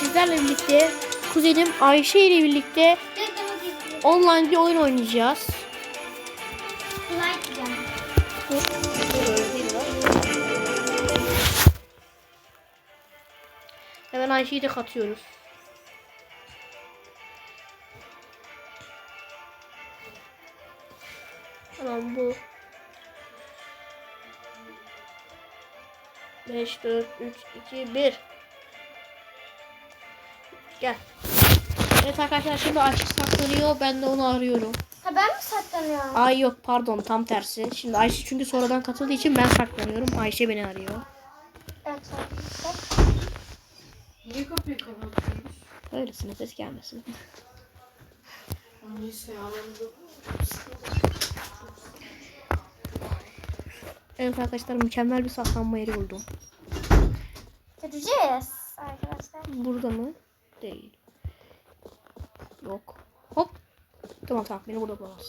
sizlerle birlikte kuzenim Ayşe ile birlikte online bir oyun oynayacağız. Hemen Ayşe'yi de katıyoruz. Tamam bu. 5, 4, 3, 2, 1. Gel. Evet arkadaşlar şimdi Ayşe saklanıyor. Ben de onu arıyorum. Ha ben mi saklanıyorum? Ay yok pardon tam tersi. Şimdi Ayşe çünkü sonradan katıldığı için ben saklanıyorum. Ayşe beni arıyor. Evet arkadaşlar. Niye kapıyı kapatıyorsunuz? Öylesine ses gelmesin. Neyse alanında. Evet arkadaşlar mükemmel bir saklanma yeri buldum. Göreceğiz arkadaşlar. Burada mı? Değil. Yok. Hop. Tamam tamam beni burada bulamaz.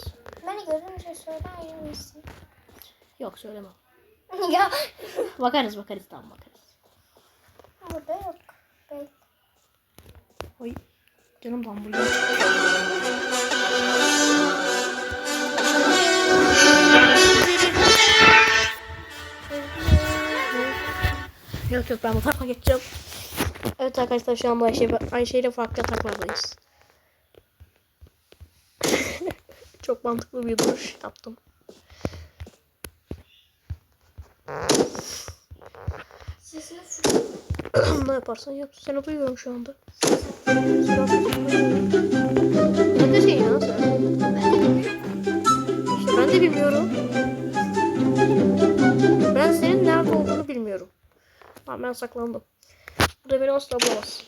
Beni görünce söyler misin? Yok söylemem. ya Bakarız bakarız tamam bakarız. burada yok. Belki. Oy. Canım hamburger. Yok yok ben bu tarafa geçeceğim. Evet arkadaşlar şu anda Ayşe, Ayşe ile farklı yataklardayız. Çok mantıklı bir duruş yaptım. Ne yaparsan yap. Seni duyuyorum şu anda. Neredesin ya sen? Ben de bilmiyorum. Ben senin nerede olduğunu bilmiyorum. Ben saklandım. Burada beni asla bulamaz.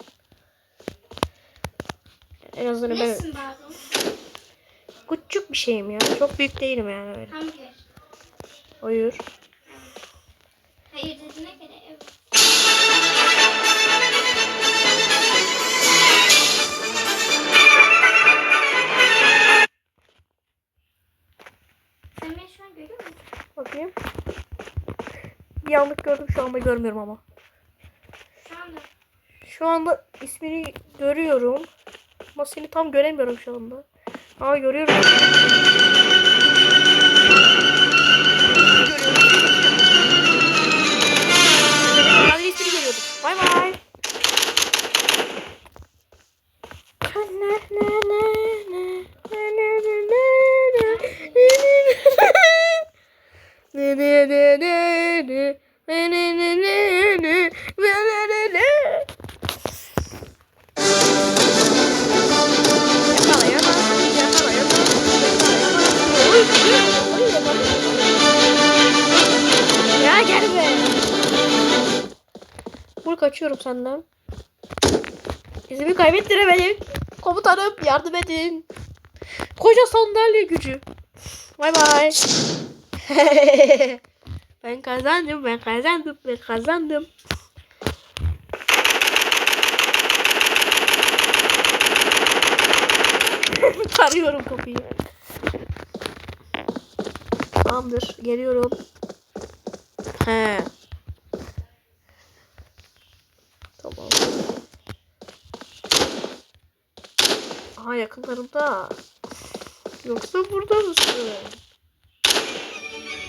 En azından ben küçük bir şeyim ya. Çok büyük değilim yani öyle. Hamburger. Hayır. Hayır dediğine göre evet. Sen beni şu an görüyor musun? Bakayım. Bir anlık gördüm şu anda görmüyorum ama. Şu anda. İsmini görüyorum. Ama seni tam göremiyorum şu anda. Aa görüyorum. Hadi ismini görüyordum. Bay bay. Ne ne ne ne ne ne ne ne ne ne Vur kaçıyorum senden. İzimi kaybettiremedim. Komutanım yardım edin. Koca sandalye gücü. Bay bay. ben kazandım, ben kazandım, ben kazandım. Arıyorum kapıyı. Tamamdır, geliyorum. He. Aha yakınlarında. Yoksa burada mısın?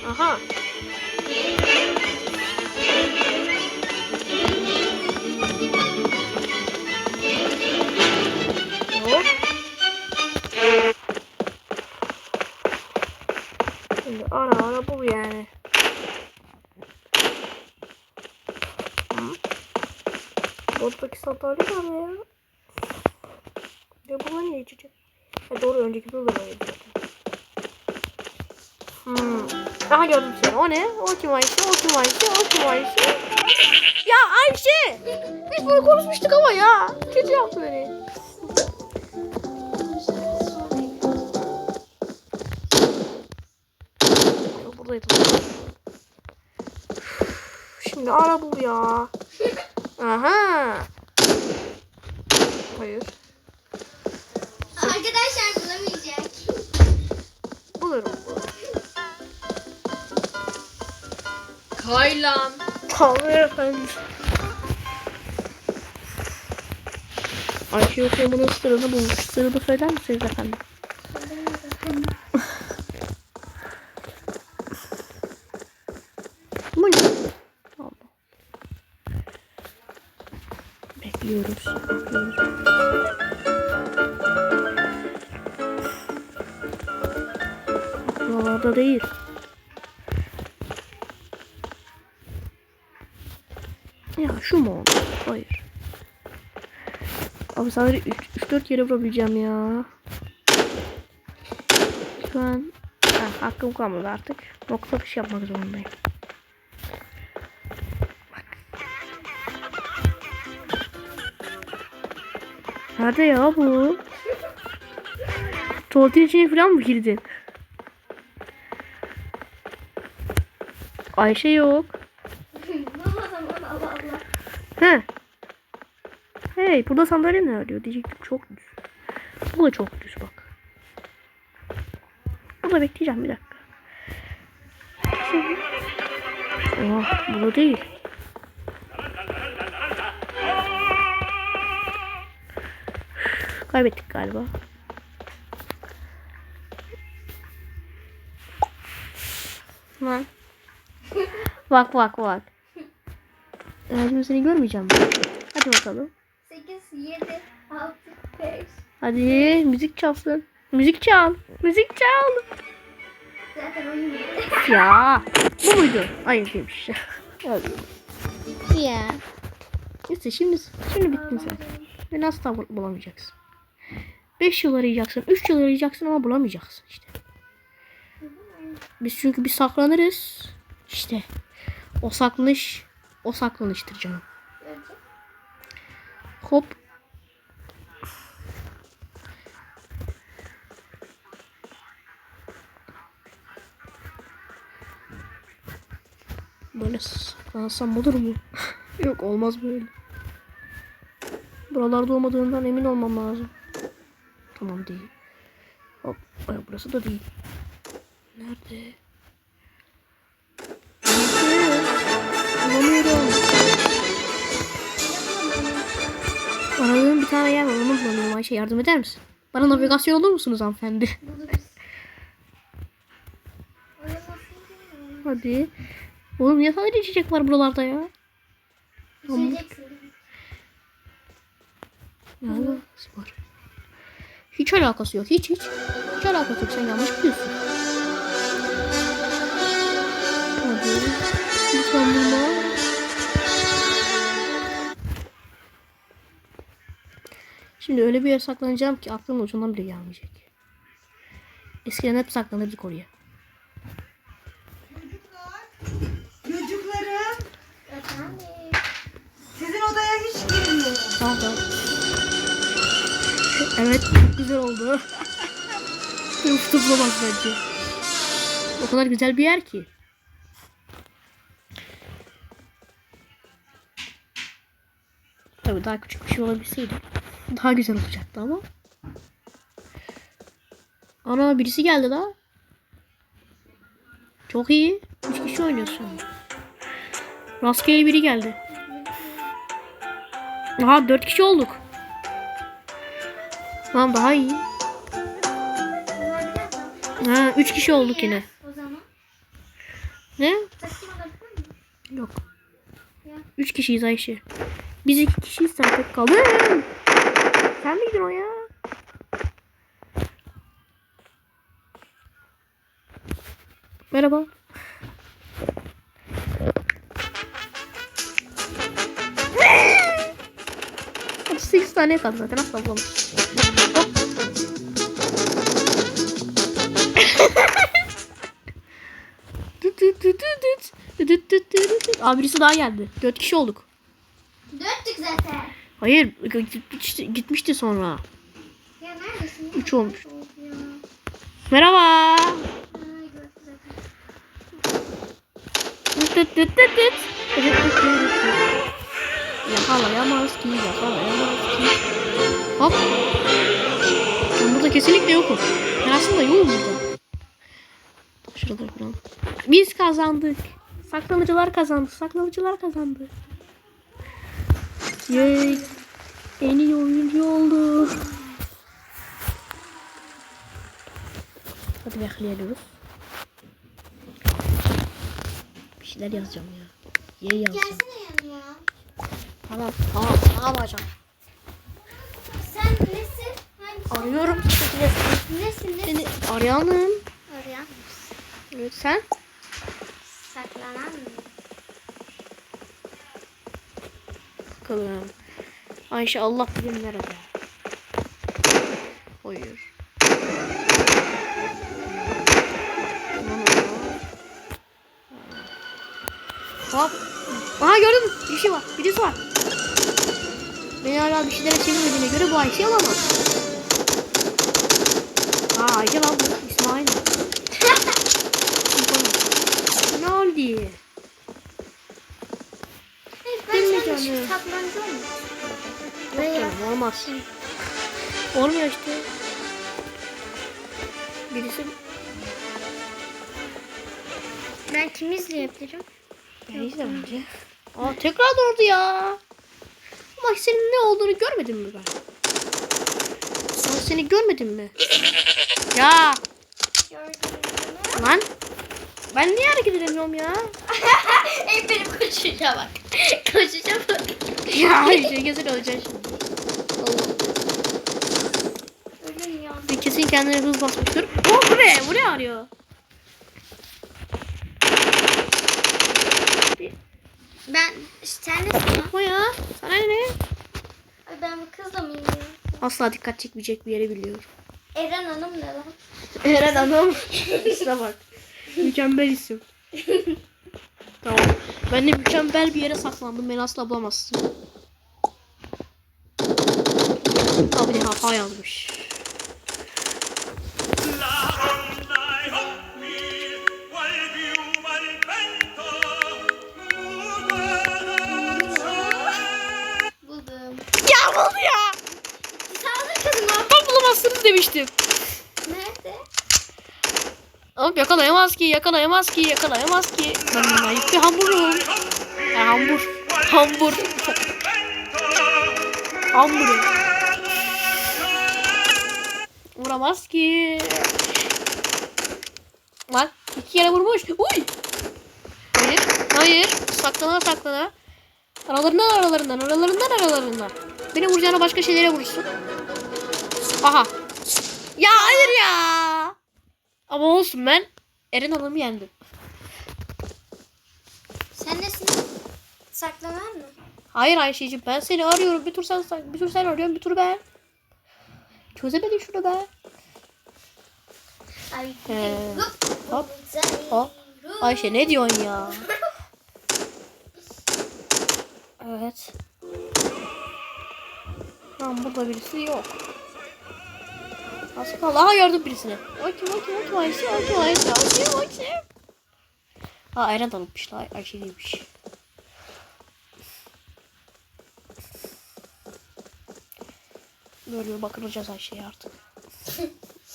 Aha. Hop. Şimdi ara ara bul yani. Hı? Bottaki sandalye nerede ya? Ya buna niye içecek? Ha doğru önceki bölümde öyleydi zaten. Hmm. Aha gördüm seni. O ne? O kim Ayşe? O kim Ayşe? O kim Ayşe? Ya Ayşe! Biz bunu konuşmuştuk ama ya. Kötü yaptı beni. Yok, Buradaydı. Şimdi ara bul ya. Aha. Hayır. Kaylan. Tanrı efendim. Ayşe Yoklamanın sırrını bulmuş. Sırrını söyler misiniz efendim? Bu ne? Allah. Bekliyoruz. Bekliyoruz. Buralarda değil. Ya şu mu oldu? Hayır. Abi sadece 3-4 kere vurabileceğim ya. Şu an ha, hakkım kalmadı artık. Nokta atışı yapmak zorundayım. Nerede ya bu? Tuvaletin içine falan mı girdin? Ayşe yok. Baba zaman Allah Allah. He. Hey burada sandalye ne arıyor diyecektim çok düz. Bu da çok düz bak. Burada bekleyeceğim bir dakika. Oh burada değil. Kaybettik galiba. Lan. Bak bak bak. Ben şimdi seni görmeyeceğim. Hadi bakalım. 8, 7, 6, 5. Hadi müzik çalsın. Müzik çal. Müzik çal. Zaten oyun bitti. Ya. Bu muydu? Hayır değilmiş. Ya. İşte şimdi, şimdi bittin sen. Beni asla bul- bulamayacaksın. 5 yıl arayacaksın. 3 yıl arayacaksın ama bulamayacaksın işte. Biz çünkü bir saklanırız. İşte. O saklanış. O saklanıştır canım. Hop. Böyle saklansam olur mu? Yok olmaz böyle. Buralarda olmadığından emin olmam lazım. Tamam değil. Hop. ay, Burası da değil. Nerede? Bulamıyorum. Aradığım bir tane yer var. Onu bulamıyorum. Ayşe yardım eder misin? Bana navigasyon olur musunuz hanımefendi? Hadi. Oğlum niye sadece çiçek var buralarda ya? Alakası var? Hiç alakası yok. Hiç hiç. Hiç alakası yok. Sen yanlış biliyorsun. Hadi. Lütfen bulma. Şimdi öyle bir yere saklanacağım ki aklımın ucundan bile gelmeyecek. Eskiden hep saklanırdık oraya. Sizin odaya hiç girmiyorum. Tamam tamam. Evet çok güzel oldu. Uf tutlamaz bence. O kadar güzel bir yer ki. Tabii daha küçük bir şey olabilseydi daha güzel olacaktı ama. Ana birisi geldi la. Çok iyi. Üç kişi oynuyorsun. Rastgele biri geldi. Aha dört kişi olduk. Tamam daha iyi. Ha üç kişi olduk yine. Ne? Yok. Üç kişiyiz Ayşe. Biz iki kişiyiz sen tek kaldın. Sen miydin o ya? Merhaba. Tane kaldı zaten asla. Hop. Düt. Aa birisi daha geldi. 4 kişi olduk. Dörttük zaten. Hayır gitmişti, gitmişti sonra. Ya neredesin? Üç olmuş. Merhaba. Ay, gördüm zaten. Düt Yakalayamaz ki, yakalayamaz ki. Hop. Ben burada kesinlikle yokum. Ben aslında yokum burada. Şurada duralım. Biz kazandık. Saklanıcılar kazandı. Saklanıcılar kazandı. Yay. En iyi oyuncu oldu. Hadi bekleyelim. Bir şeyler yazacağım ya. Ye yazacağım. Gelsene yanıma. Tamam. Tamam. Ne yapacağım? Sen nesin? Hangisi? Arıyorum. Nesin? Nesin? Seni arayanım. Arayan. Evet sen. Saklanan mı? Bakalım. Ayşe Allah bilir nerede. Hala bir şeylere çevirmediğine göre bu Ayşe olamaz. Aa Ayşe lan bu. İsmi aynı. ne oldu? Ben canım? olmuş. Yok canım olmaz. Olmuyor işte. Birisi Ben kimi izleyebilirim? Neyse bence. Aa tekrar doğru ya. Ama senin ne olduğunu görmedin mi ben? Ben seni görmedim mi? ya lan. Ben niye hareket edemiyorum ya? Ey benim koşuşa bak. Koşuşa bak. ya Ayşe kesin öleceksin şimdi. Allah. Bir kesin kendine hız basmıştır. Oh bu ne? Bu ne arıyor? Ben sen nesin ya? O ya. Sana ne? Ay ben bu kızla mıyım ya? Asla dikkat çekmeyecek bir yere biliyorum. Eren Hanım ne lan? Eren Hanım. İsme bak. Mükemmel isim. tamam. Ben de mükemmel bir yere saklandım. Beni asla bulamazsın. Abi de hata yazmış. Demiştim. Nerede? Ama yakalayamaz ki, yakalayamaz ki, yakalayamaz ki. Ben layık bir hamburum. Ya hambur. Hambur. Hambur. Vuramaz ki. Bak iki kere vurmuş. Uy. Hayır. Hayır. Saklana saklana. Aralarından aralarından aralarından aralarından. Beni vuracağına başka şeylere vurursun. Aha. Ya hayır ya. Ama olsun ben Eren Hanım'ı yendim. Sen nesin? Saklanan mı? Hayır Ayşe'cim ben seni arıyorum. Bir tur sen, bir tur sen arıyorsun bir tur ben. Çözemedim şunu ben. Ay. Hop. hop, hop. Ayşe ne diyorsun ya? Evet. Tamam burada birisi yok. Az kaldı. Aha gördüm birisini. O kim o kim o kim Ayşe o kim Ayşe o kim o kim? Ha Eren tanıtmış la Ayşe değilmiş. Böyle bakılacağız Ayşe'ye artık.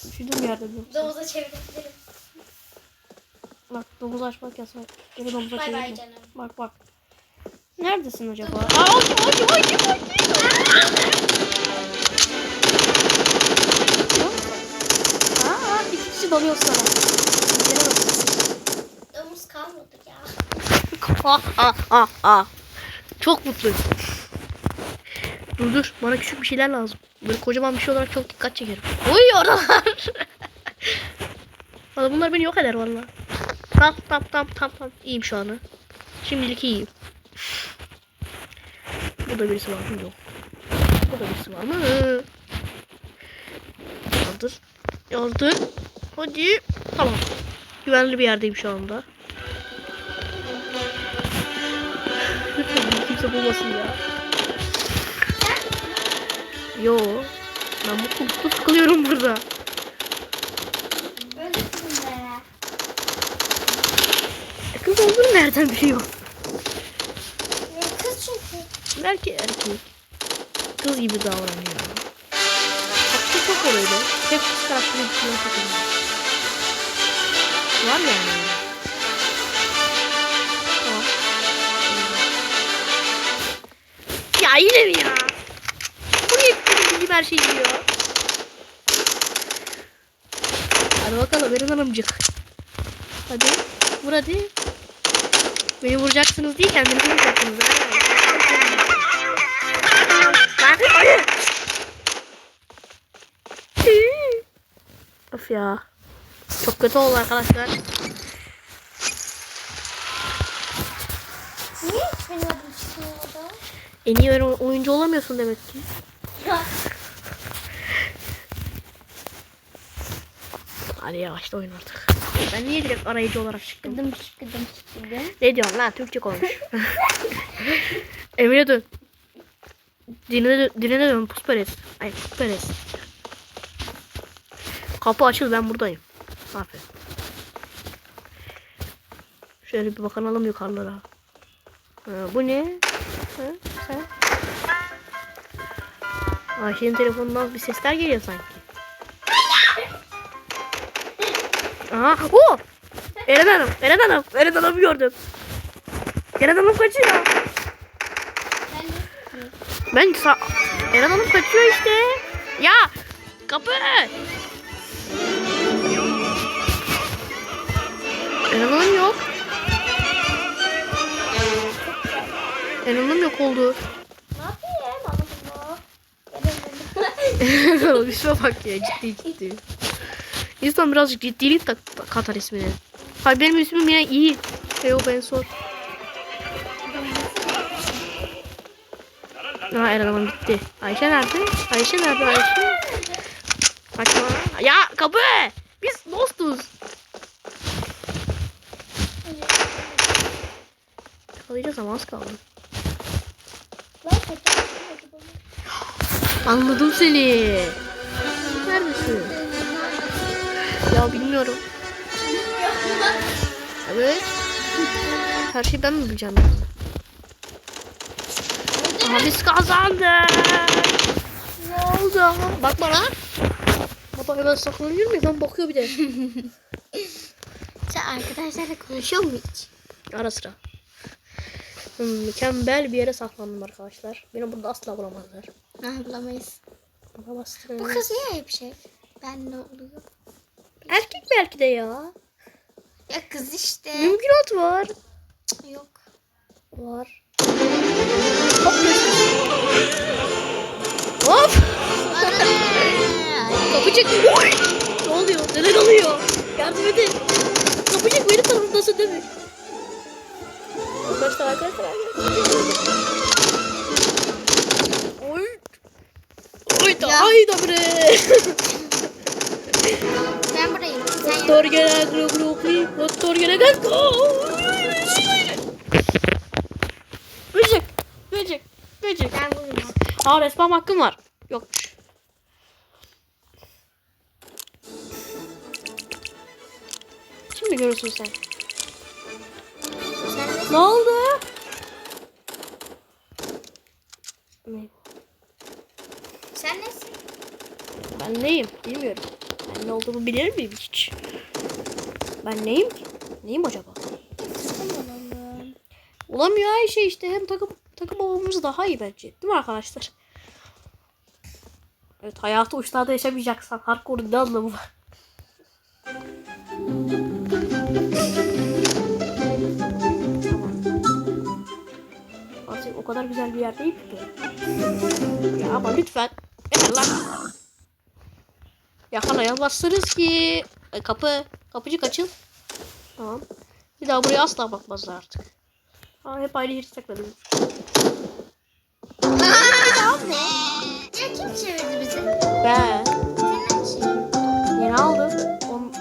Üşüdüm yerde bir. Domuza çevirebilirim. Bak domuz açmak yasak. Geri domuza Bay bay çevirme. canım. Bak bak. Neredesin acaba? Aa o kim o Dalıyor sana. Domuz kalmadı ya. Ah ah ah ah. Çok mutluyum. Dur dur bana küçük bir şeyler lazım. Böyle kocaman bir şey olarak çok dikkat çekerim. Oy oralar. Valla bunlar beni yok eder valla. Tamam tamam tamam tamam tamam. İyiyim şu anı. Şimdilik iyiyim. Burada birisi var mı? Yok. Burada birisi var mı? Yazdır. Yazdır. Hadi. Tamam. Güvenli bir yerdeyim şu anda. Lütfen kimse bulmasın ya. Yo. Ben bu kulüpte sıkılıyorum burada. E kız olduğunu nereden biliyor? Ya kız çünkü. Belki erkek. Kız gibi davranıyor. Haklı çok oluyor. Karakteri düşünüyor çok oluyor. Var yani. Tamam. Ya yine mi ya? Buraya bildiğim her şeyi biliyor. Hadi bakalım Eren Hanımcık. Hadi. Vur hadi. Beni vuracaksınız değil kendinizi vuracaksınız. Ha? Lan, hayır. Of ya. Çok kötü oldu arkadaşlar. Niye hiç benim adım çıkmıyor? En iyi oyun- oyuncu olamıyorsun demek ki. Ya. Hadi yavaşla oyun artık. Ben niye direkt arayıcı olarak çıktım? Gıdım gıdım gıdım. Ne diyorsun lan Türkçe konuş. Emine dön. Dine, dön- dine dön pusperez. Ay pusperez. Kapı açıl ben buradayım. Aferin. Şöyle bir bakalım yukarılara. Ha, bu ne? Ha, sen? Ayşe'nin telefonundan bir sesler geliyor sanki. Aha, o! Eren Hanım, Eren Hanım, Eren Hanım'ı gördüm. Eren Hanım kaçıyor. Ben sa Eren Hanım kaçıyor işte. Ya kapı. Hanım yok. Hanım yok oldu. Ne yapayım Allah. Oğlum İsme bak ya ciddi ciddi. İnsan birazcık ciddilik tak katar ismine. Hayır benim ismim yine iyi. Teo Ben Sor. Ha Eren Hanım gitti. Ayşe nerede? Ayşe nerede Ayşe? Kaçma. Ya kapı! Biz dostuz. Yakalayacağız ama az kaldı. Anladım seni. Neredesin? Ya bilmiyorum. Evet. Her şeyi ben mi bileceğim? Aha biz kazandık. Ne oldu? Bak bana. Baba hemen saklanıyor muyum? Ben bakıyor bir de. Sen arkadaşlarla konuşuyor mu hiç? Ara sıra. Hmm, mükemmel bir yere saklandım arkadaşlar. Beni burada asla bulamazlar. Ne bulamayız. Bulamazsın. Bu kız niye hep şey? Ben ne oluyor? Erkek belki de ya. Ya kız işte. Mümkünat var. Yok. Var. Hop. Hop. Kapıcık. Ne oluyor? Neler oluyor? Yardım edin. Kapıcık benim tarafımdasın değil mi? Arkadaşlar arkadaşlar arkadaşlar. Oy. Oy da ay da bre. Ben buradayım. Doktor gene gro gro gro. Doktor gene gel. Böcek. Böcek. Böcek. Ben buradayım. Aa resmen hakkım var. Yok. Şimdi görürsün sen. Ne oldu? Sen nesin? Ben neyim? Bilmiyorum. Ben ne olduğumu bilir miyim hiç? Ben neyim ki? Neyim acaba? Olamıyor Ayşe işte. Hem takım takım olmamız daha iyi bence. Değil mi arkadaşlar? Evet hayatı uçlarda yaşamayacaksan hardcore'un ne anlamı var? Kadar güzel bir yer değil ki. Ya ama lütfen. Yeter lan. Yakalayamazsınız ki. Ay, kapı. Kapıcı açıl. Tamam. Bir daha buraya asla bakmazlar artık. Aa, hep aynı yeri sakladım. ne? Ya kim çevirdi bizi? Ben Senin için. yeni aldım.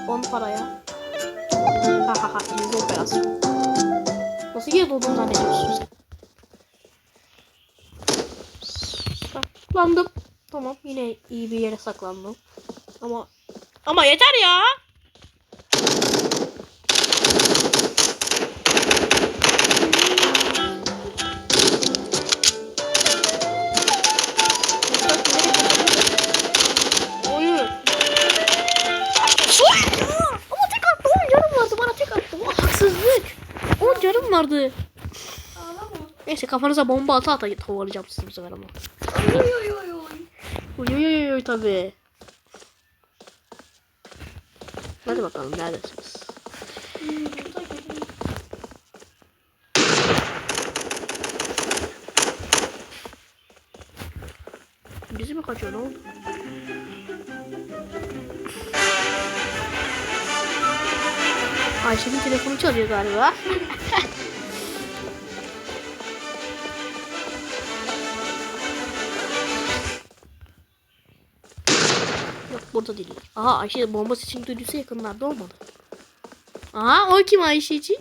10 paraya. Ha ha ha. İzle operasyon. Nasıl geri doğduğunu zannediyorsun sen? Saklandım. Tamam yine iyi bir yere saklandım. Ama ama yeter ya. Oyun. Ama tek attı. 10 canım vardı. Bana tek attı. Bu haksızlık. 10 canım vardı. Neyse kafanıza bomba ata ata kovalayacağım sizi bu sefer ama. Oy oy oy oy. Uy uy uy uy tabi. Hadi bakalım neredesiniz? Bizi mi kaçıyor ne oldu? Ayşe'nin telefonu çalıyor galiba. Burada değil. Aha Ayşe bomba sesini duyduysa yakınlarda olmadı. Aha o kim Ayşecik?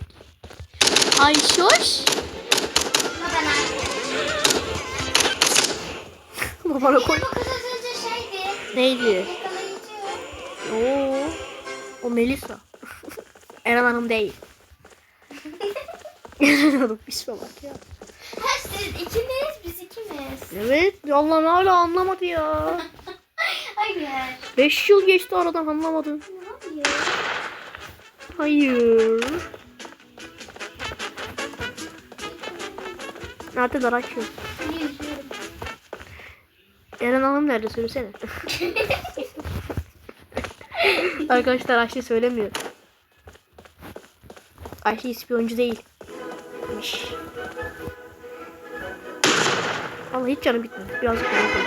Ayşoş. Babana koy. Neydi? Oo. O Melisa. Eren Hanım değil. Eren Hanım isme bak ya. Ha siz ikimiz biz ikimiz. Evet. Allah'ım hala anlamadı ya. Hayır. 5 yıl geçti aradan anlamadım. Hayır. Hayır. Nerede açıyor? Yüzüyorum. Eren Hanım nerede söylesene. Arkadaşlar Ayşe söylemiyor. Ayşe ispiyoncu değil. Ama hiç canı bitmedi. Birazcık canı kaldı.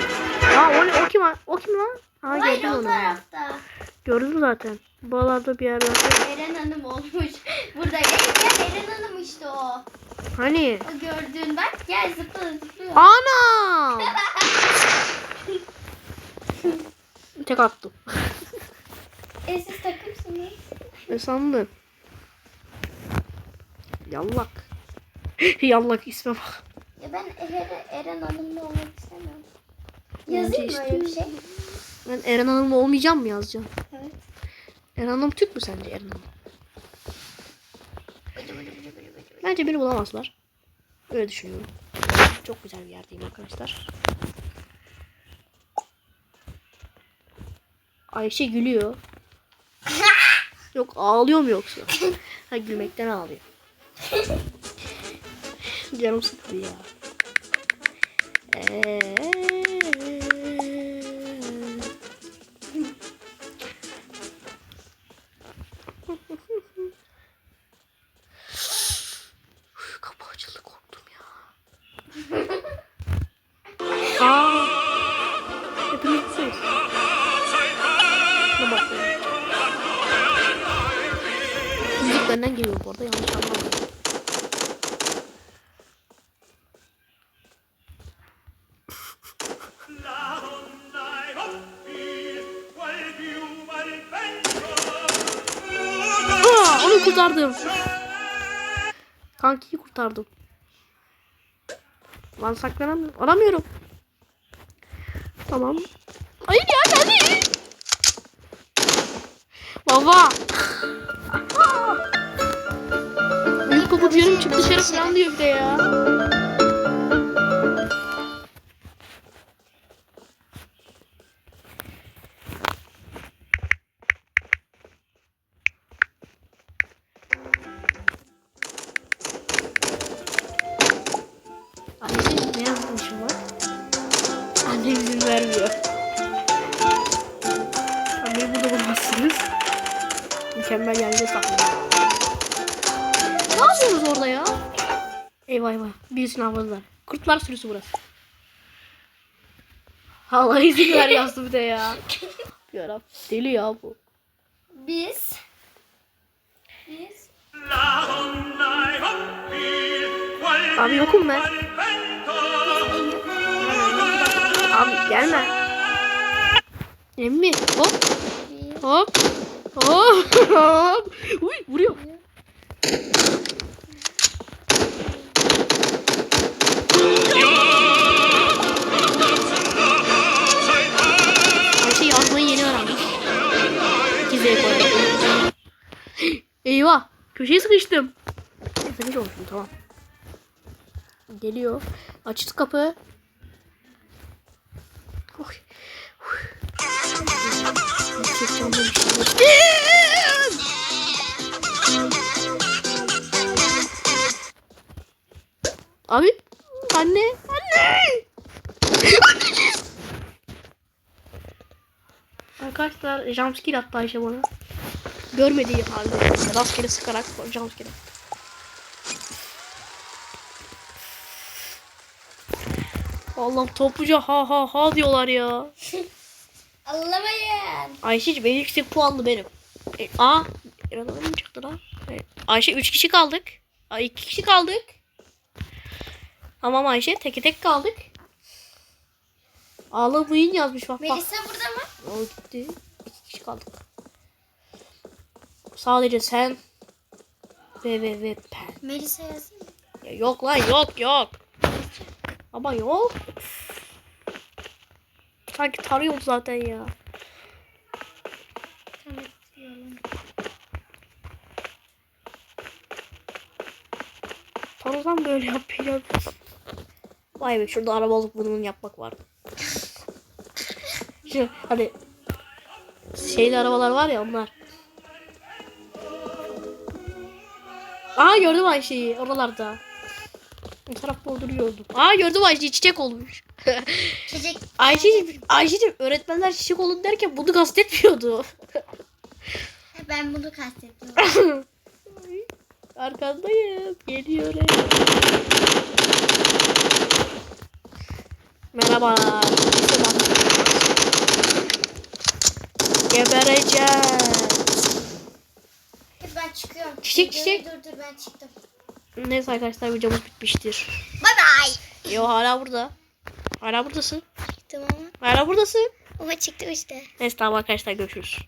Aa o, o kim? O kim lan? Aa Hayır gördüm onu. tarafta. Gördüm zaten. Buralarda bir yerde. Eren Hanım olmuş. Burada gel gel Eren Hanım işte o. Hani? O gördüğün bak gel zıpla zıplıyor. Anam! Tek attım. E siz takımsınız. Ne sandın? Yallak. Yallak isme bak. Ya ben Eren, Eren Hanım'la olmak. Bence Yazayım mı öyle bir şey? Ben Eren Hanım'la olmayacağım mı yazacağım? Evet. Eren Hanım Türk mü sence Eren Hanım? Bence beni bulamazlar. Öyle düşünüyorum. Çok güzel bir yerdeyim arkadaşlar. Ayşe gülüyor. Yok ağlıyor mu yoksa? Ha gülmekten ağlıyor. Canım sıktı ya. Ee... geliyor bu arada yanlış anlamadım. Aa, onu kurtardım. Kankiyi kurtardım. Lan saklanamıyorum. Aramıyorum. Tamam. Hayır ya hadi. Baba. Benim pabucularım çık dışarı falan diyor bir de ya. Birisini avladılar. Kurtlar sürüsü burası. Allah izin ver yazdı bir de ya. Yarabbim. Deli ya bu. Biz. Biz. Abi yokum ben. Abi gelme. Emmi hop hop hop hop. Uy vuruyor. Eyvah. Köşeye sıkıştım. Efendim olmuşum tamam. Geliyor. Açtı kapı. Oy. Abi. Anne. Anne. Arkadaşlar jumpscare attı Ayşe bana. Görmediği halde rastgele sıkarak jumpscare. Allah'ım topluca ha ha ha diyorlar ya. Anlamayın. Ayşe'cim en yüksek puanlı benim. E, aa, Eradan mı çıktı lan? Evet. Ayşe 3 kişi kaldık. Ay 2 kişi kaldık. Tamam Ayşe teke tek kaldık. Ağlamayın yazmış bak bak. Melisa burada mı? O gitti. 2 kişi kaldık. Sadece sen ve ve ve ben. Melisa yazayım mı? Ya yok lan yok yok. Ama yok. Sanki tarıyorum zaten ya. Tanrıdan böyle yapıyor. Vay be şurada arabalık bunun yapmak var. Şu hani şeyli arabalar var ya onlar. Aa gördüm Ayşe'yi oralarda. Bu tarafta duruyordum. Aa gördüm Ayşe'yi çiçek olmuş. Çiçek. Ayşe'cim, Ayşe'cim öğretmenler çiçek olun derken bunu kastetmiyordu. Ben bunu kastettim. Arkandayım. Geliyorum. Merhaba. Gebereceğim. Çıkıyorum. Çiçek, çiçek. Dur dur ben çıktım. Neyse arkadaşlar videomuz bitmiştir. Bye bye. Yo hala burada. Hala buradasın. Çıktım ama. Hala buradasın. Ama çıktım işte. Neyse tamam arkadaşlar görüşürüz.